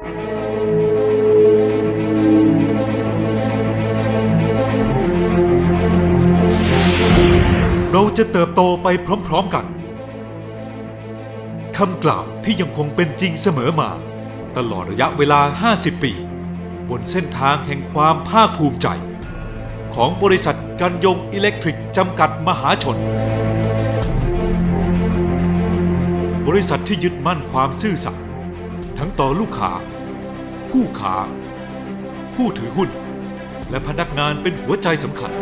เราจะเติบโตไปพร้อมๆกัน คำกล่าวที่ยังคงเป็นจริงเสมอมา ตลอดระยะเวลา 50 ปี บนเส้นทางแห่งความภาคภูมิใจ ของบริษัทกันยงอิเล็กทริกจำกัดมหาชน บริษัทที่ยึดมั่นความซื่อสัตย์ทั้งต่อลูกค้า ผู้ค้าผู้ถือหุ้น และพนักงานเป็นหัวใจสำคัญ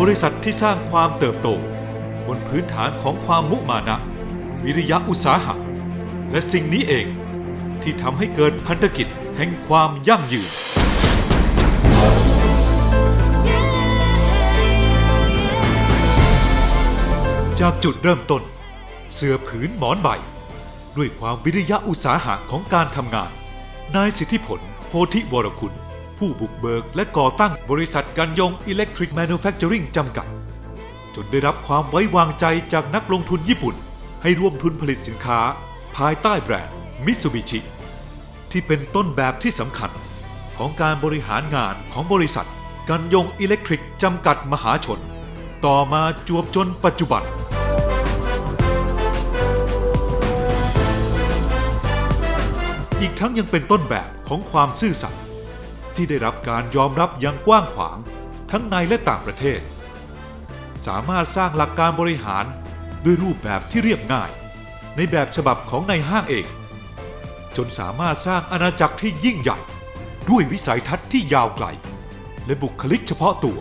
บริษัทที่สร้างความเติบโต บนพื้นฐานของความมุมานะ วิริยะอุตสาหะ และสิ่งนี้เองที่ทำให้เกิดพันธกิจแห่งความยั่งยืนจากจุดเริ่มต้น เสื้อผืนหมอนใบ ด้วยความวิริยะอุตสาหะของการทำงาน นายสิทธิผล โพธิวรคุณ ผู้บุกเบิกและก่อตั้งบริษัทกันยงอิเล็กทริกแมนูแฟคเจอริงจำกัด จนได้รับความไว้วางใจจากนักลงทุนญี่ปุ่น ให้ร่วมทุนผลิตสินค้า ภายใต้แบรนด์มิตซูบิชิที่เป็นต้นแบบที่สำคัญของการบริหารงานของบริษัท กันยงอิเล็กทริกจำกัดมหาชน ต่อมาจวบจนปัจจุบัน อีกทั้งยังเป็นต้นแบบของความซื่อสัตย์ที่ได้รับการยอมรับอย่างกว้างขวางทั้งในและต่างประเทศ สามารถสร้างหลักการบริหารด้วยรูปแบบที่เรียบง่าย ในแบบฉบับของในห้างเอง จนสามารถสร้างอาณาจักรที่ยิ่งใหญ่ ด้วยวิสัยทัศน์ที่ยาวไกล และบุคลิกเฉพาะตัว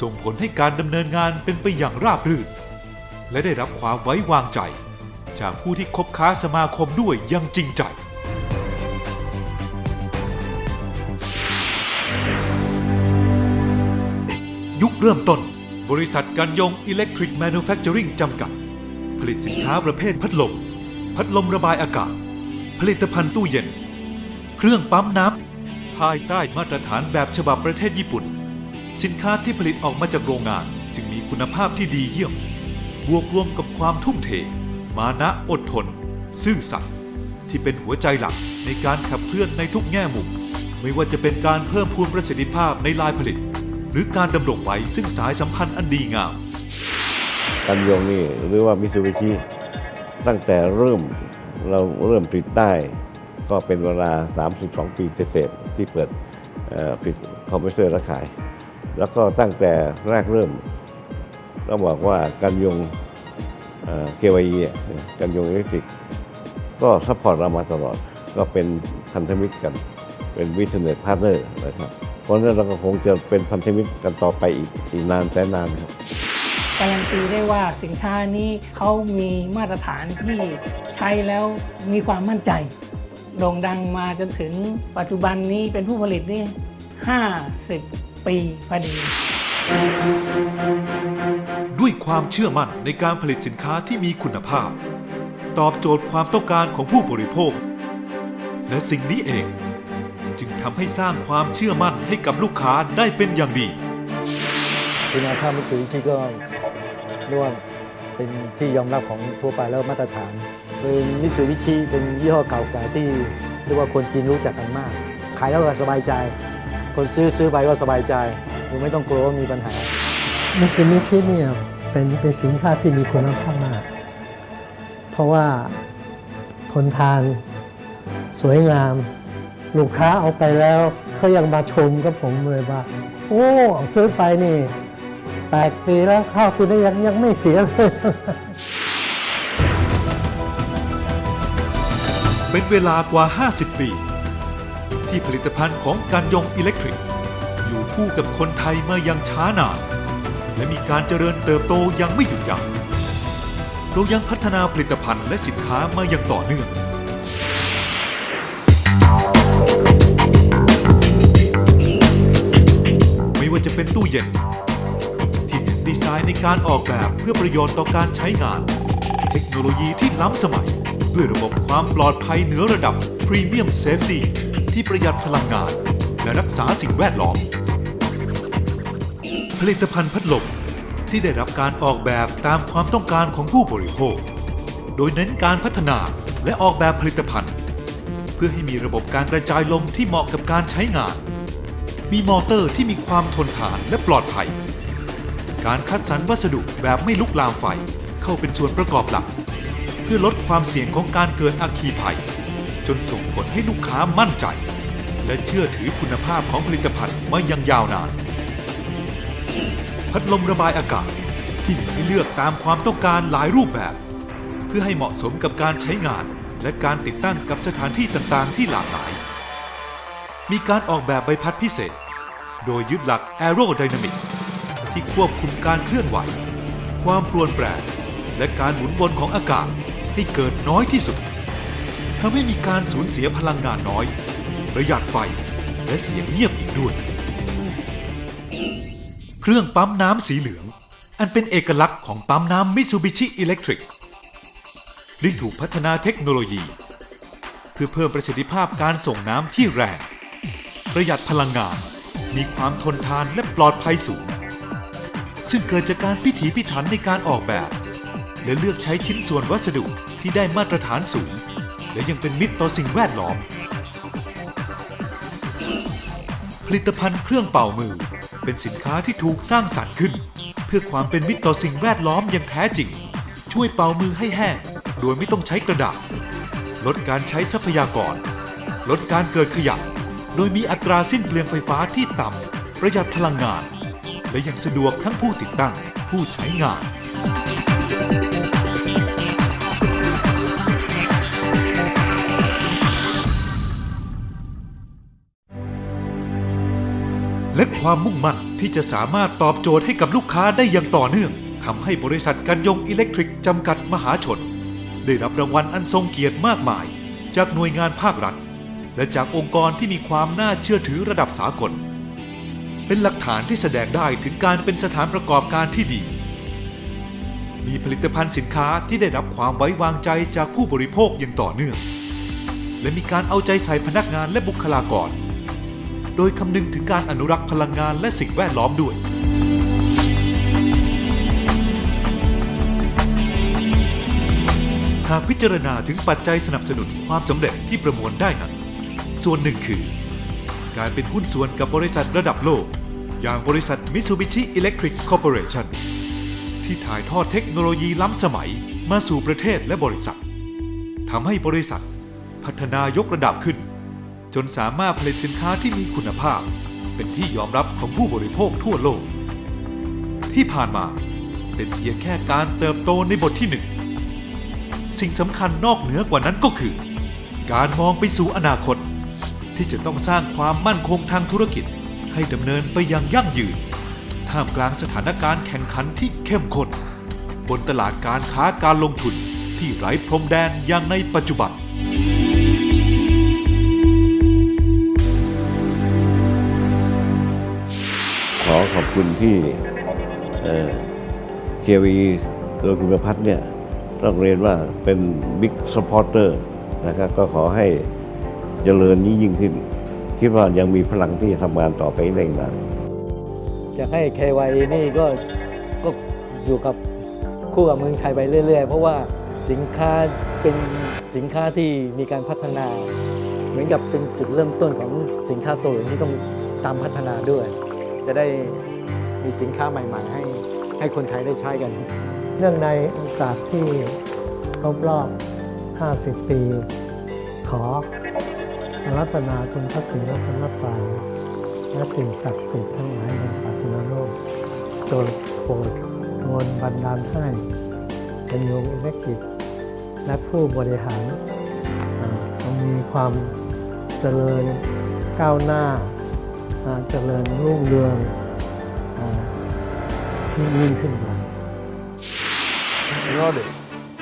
ส่งผลให้การดำเนินงานเป็นไปอย่างราบรื่น และได้รับความไว้วางใจ จากผู้ที่คบค้าสมาคมด้วยอยังจริงใจ เริ่มต้น บริษัทกันยงอิเล็กทริกแมนูแฟคเจอริงจำกัด ผลิตสินค้าประเภทพัดลม พัดลมระบายอากาศ ผลิตภัณฑ์ตู้เย็น เครื่องปั๊มน้ำภายใต้มาตรฐานแบบฉบับประเทศญี่ปุ่น สินค้าที่ผลิตออกมาจากโรงงานจึงมีคุณภาพที่ดีเยี่ยม บวกรวมกับความทุ่มเท มานะอดทน ซื่อสัตย์ที่เป็นหัวใจหลักในการขับเคลื่อนในทุกแง่มุม ไม่ว่าจะเป็นการเพิ่มพูนประสิทธิภาพในลายผลิต หรือการดำรงไว้ซึ่งสายสัมพันธ์อันดีงามกันยงนี่หรือว่ามิซูบิชิตั้งแต่เริ่มเราเริ่มผลิตได้ ก็เป็นเวลา 32 ปีเศษๆที่เปิดผลิตคอมเพรสเซอร์และขาย แล้วก็ตั้งแต่แรกเริ่มต้องบอกว่ากันยงเกวยีกันยงอิเล็กทริก ก็ซัพพอร์ตเรามาตลอด ก็เป็นพันธมิตรกัน เป็นวิทเนสพาร์เนอร์นะครับ เพราะฉะนั้นเราก็คงจะเป็นพันธมิตรกันต่อไปอีกอีกนานแสนนานครับการันตีได้ว่าสินค้านี้เขามีมาตรฐานที่ใช้แล้วมีความมั่นใจโด่งดังมาจนถึงปัจจุบันนี้เป็นผู้ผลิตนี่ 50 ปีพอดี ด้วยความเชื่อมั่นในการผลิตสินค้าที่มีคุณภาพ ตอบโจทย์ความต้องการของผู้บริโภค และสิ่งนี้เอง จึงทำให้สร้างความเชื่อมั่นให้กับลูกค้าได้เป็นอย่างดี คุณภาพมิตซูบิชิก็เรียกว่าเป็นที่ยอมรับของทั่วไปแล้วมาตรฐานเป็นมิตซูบิชิเป็นยี่ห้อเก่าแก่ที่เรียกว่าคนจีนรู้จักกันมาก ขายแล้วก็สบายใจ คนซื้อซื้อไปก็สบายใจคือไม่ต้องกลัวว่ามีปัญหามิตซูบิชิเนี่ยเป็นเป็นสินค้าที่มีคุณภาพมาก เพราะว่าทนทาน สวยงาม ลูกค้าเอาไปแล้วเขายังมาชมกับผมเลยว่า โอ้ซื้อไปนี่แปดปีแล้วข้าวปีนี้ยังยังไม่เสียเลย เป็นเวลากว่า 50 ปี ที่ผลิตภัณฑ์ของการยงอิเล็กทริก อยู่คู่กับคนไทยมาอย่างช้านาน และมีการเจริญเติบโตอยังไม่หยุดยัง้งเรายังพัฒนาผลิตภัณฑ์และสินค้ามาอย่างต่อเนื่อง เป็นตู้เย็น ที่ดีไซน์ในการออกแบบเพื่อประโยชน์ต่อการใช้งาน เทคโนโลยีที่ล้ำสมัย ด้วยระบบความปลอดภัยเหนือระดับ Premium Safety ที่ประหยัดพลังงาน และรักษาสิ่งแวดล้อม ผลิตภัณฑ์พัดลมที่ได้รับการออกแบบตามความต้องการของผู้บริโภค โดยเน้นการพัฒนาและออกแบบผลิตภัณฑ์ เพื่อให้มีระบบการกระจายลมที่เหมาะกับการใช้งาน มีมอเตอร์ที่มีความทนทานและปลอดภัย การคัดสรรวัสดุแบบไม่ลุกลามไฟเข้าเป็นส่วนประกอบหลัก เพื่อลดความเสี่ยงของการเกิดอัคคีภัย จนส่งผลให้ลูกค้ามั่นใจ และเชื่อถือคุณภาพของผลิตภัณฑ์มายังยาวนาน พัดลมระบายอากาศที่มีให้เลือกตามความต้องการหลายรูปแบบ เพื่อให้เหมาะสมกับการใช้งาน และการติดตั้งกับสถานที่ต่างๆ ที่หลากหลาย มีการออกแบบใบพัดพิเศษ โดยยึดหลัก Aerodynamic ที่ควบคุมการเคลื่อนไหว ความปรวนแปรและการหมุนวนของอากาศให้เกิดน้อยที่สุดทำให้มีการสูญเสียพลังงานน้อย ประหยัดไฟและเสียงเงียบอีกด้วย เครื่องปั๊มน้ำสีเหลือง อันเป็นเอกลักษณ์ของปั๊มน้ำ Mitsubishi Electric ได้ถูกพัฒนาเทคโนโลยี เพื่อเพิ่มประสิทธิภาพการส่งน้ำที่แรง ประหยัดพลังงาน มีความทนทานและปลอดภัยสูง ซึ่งเกิดจากการพิถีพิถันในการออกแบบ และเลือกใช้ชิ้นส่วนวัสดุที่ได้มาตรฐานสูง และยังเป็นมิตรต่อสิ่งแวดล้อม ผลิตภัณฑ์เครื่องเป่ามือ เป็นสินค้าที่ถูกสร้างสรรค์ขึ้น เพื่อความเป็นมิตรต่อสิ่งแวดล้อมอย่างแท้จริง ช่วยเป่ามือให้แห้ง โดยไม่ต้องใช้กระดาษ ลดการใช้ทรัพยากร ลดการเกิดขยะ โดยมีอัตราสิ้นเปลืองไฟฟ้าที่ต่ำ ประหยัดพลังงาน และยังสะดวกทั้งผู้ติดตั้ง ผู้ใช้งาน และความมุ่งมั่นที่จะสามารถตอบโจทย์ให้กับลูกค้าได้อย่างต่อเนื่องทำให้บริษัทกันยงอิเล็กทริกจำกัดมหาชน ได้รับรางวัลอันทรงเกียรติมากมาย จากหน่วยงานภาครัฐ และจากองค์กรที่มีความน่าเชื่อถือระดับสากล เป็นหลักฐานที่แสดงได้ถึงการเป็นสถานประกอบการที่ดี มีผลิตภัณฑ์สินค้าที่ได้รับความไว้วางใจจากผู้บริโภคอย่างต่อเนื่อง และมีการเอาใจใส่พนักงานและบุคลากร โดยคำนึงถึงการอนุรักษ์พลังงานและสิ่งแวดล้อมด้วยหากพิจารณาถึงปัจจัยสนับสนุนความสำเร็จที่ประมวลได้นั้น ส่วนหนึ่งคือ การเป็นหุ้นส่วนกับบริษัทระดับโลก อย่างบริษัท Mitsubishi Electric Corporation ที่ถ่ายทอดเทคโนโลยีล้ำสมัยมาสู่ประเทศและบริษัททำให้บริษัทพัฒนายกระดับขึ้น จนสามารถผลิตสินค้าที่มีคุณภาพ เป็นที่ยอมรับของผู้บริโภคทั่วโลก ที่ผ่านมาเป็นเพียงแค่การเติบโตในบทที่หนึ่งสิ่งสำคัญนอกเหนือกว่านั้นก็คือ การมองไปสู่อนาคต ที่จะต้องสร้างความมั่นคงทางธุรกิจ ให้ดำเนินไปอย่างยั่งยืน ท่ามกลางสถานการณ์แข่งขันที่เข้มข้น บนตลาดการค้าการลงทุนที่ไร้พรมแดนอย่างในปัจจุบัน ขอขอบคุณที่เคียวีโดยคุณพัฒน์เนี่ย ต้องเรียนว่าเป็นบิ๊กสปอร์เตอร์นะครับก็ขอให้ เจริญยิ่งยิ่งขึ้น คิดว่ายังมีพลังที่จะทำงานต่อไปได้อีกนานจะให้ KY นี่ก็ก็อยู่กับคู่กับเมืองไทยไปเรื่อย ๆ เพราะว่าสินค้าเป็นสินค้าที่มีการพัฒนา เหมือนกับเป็นจุดเริ่มต้นของสินค้าตัวอื่นที่ต้องตามพัฒนาด้วย จะได้มีสินค้าใหม่ๆ ให้ให้คนไทยได้ใช้กัน เนื่องในโอกาสที่ครบรอบ 50 ปี ขออา รัตนาคุณพระศรีรัตนตรัยและสิ่งศักดิ์สิทธิ์ทั้งหลายในศาสนาโลกโดยโปรดโดนบันดาลให้เป็นโยงอิเล็กทริก และผู้บริหารอ่าต้องมีความเจริญก้าวหน้าอ่าเจริญรุ่งเรืองอ่าที่ยิ่งขึ้นไป 今まで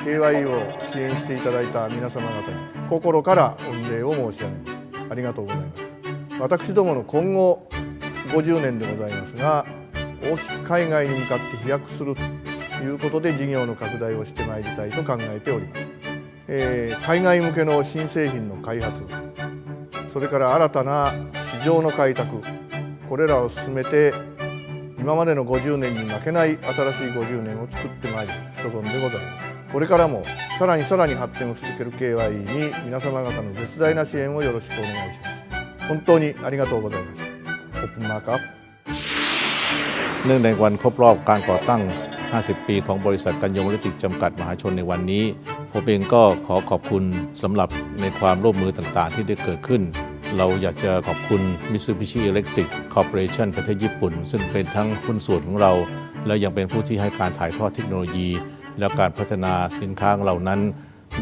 KYE を支援していただいた皆様方に心から御礼を申し上げます ありがとうございます。私どもの今後50年でございますが大きく海外に向かって飛躍するということで事業の拡大をしてまいりたいと考えております、えー海外向けの新製品の開発それから新たな市場の開拓これらを進めて今までの50年に負けない新しい50年を作ってまいる所存でございます。これからもさらにさらに発展を続ける KYE に皆様方の絶大な支援をよろしくお願いします本当にありがとうございましたオープンマークアップ เนื่องในวันครบรอบการก่อตั้ง 50 ปีของบริษัทกันยงอิเล็กทริกจำกัดมหาชนในวันนี้ ผมเองก็ขอขอบคุณสำหรับในความร่วมมือต่างๆ ที่ได้เกิดขึ้น เราอยากจะขอบคุณ Mitsubishi Electric Corporation ประเทศญี่ปุ่น ซึ่งเป็นทั้งหุ้นส่วนของเรา และยังเป็นผู้ที่ให้การถ่ายทอดเทคโนโลยี และการพัฒนาสินค้าของเรานั้น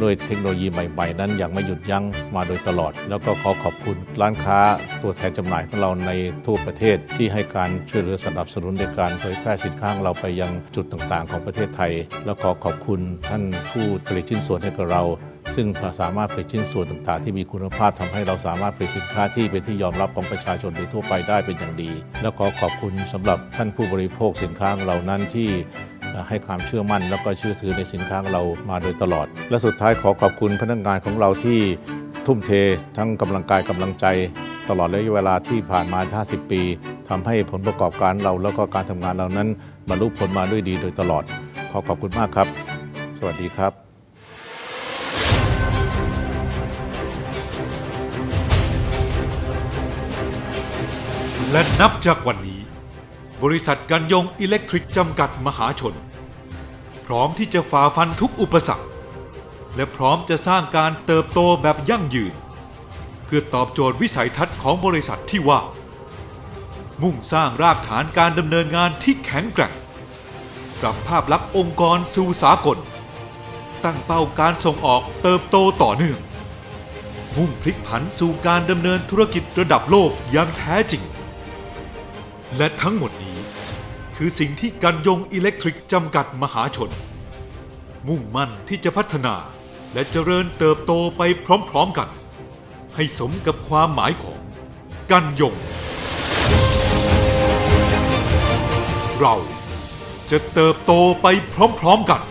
ด้วยเทคโนโลยีใหม่ ๆ นั้นยังไม่หยุดยั้งมาโดยตลอด แล้วก็ขอขอบคุณร้านค้าตัวแทนจำหน่ายของเราในทั่วประเทศที่ให้การช่วยเหลือสนับสนุนในการเผยแพร่สินค้าของเราไปยังจุดต่างๆ ของประเทศไทย แล้วขอขอบคุณท่านผู้ผลิตชิ้นส่วนให้กับเราซึ่งสามารถผลิตชิ้นส่วนต่างๆ ที่มีคุณภาพทำให้เราสามารถผลิตสินค้าที่เป็นที่ยอมรับของประชาชนโดยทั่วไปได้เป็นอย่างดี แล้วขอขอบคุณสำหรับท่านผู้บริโภคสินค้าของเรานั้นที่ ให้ความเชื่อมั่น แล้วก็เชื่อถือในสินค้าของเรามาโดยตลอด และสุดท้ายขอขอบคุณพนักงานของเราที่ทุ่มเท ทั้งกำลังกายกำลังใจ ตลอดระยะเวลาที่ผ่านมา 50 ปีทำให้ผลประกอบการเราแล้วก็การทำงานเรานั้นบรรลุผลมาด้วยดีโดยตลอด ขอขอบคุณมากครับ สวัสดีครับและนับจากวันนี้ บริษัทกันยงอิเล็กทริกจำกัดมหาชน พร้อมที่จะฝ่าฟันทุกอุปสรรค และพร้อมจะสร้างการเติบโตแบบยั่งยืน เพื่อตอบโจทย์วิสัยทัศน์ของบริษัทที่ว่า มุ่งสร้างรากฐานการดำเนินงานที่แข็งแกร่งปรับภาพลักษณ์องค์กรสู่สากล ตั้งเป้าการส่งออกเติบโตต่อเนื่อง มุ่งพลิกผันสู่การดำเนินธุรกิจระดับโลกอย่างแท้จริง และทั้งหมดนี้คือสิ่งที่กันยงอิเล็กทริกจำกัดมหาชน มุ่งมั่นที่จะพัฒนาและเจริญเติบโตไปพร้อมๆกัน ให้สมกับความหมายของกันยง เราจะเติบโตไปพร้อมๆกัน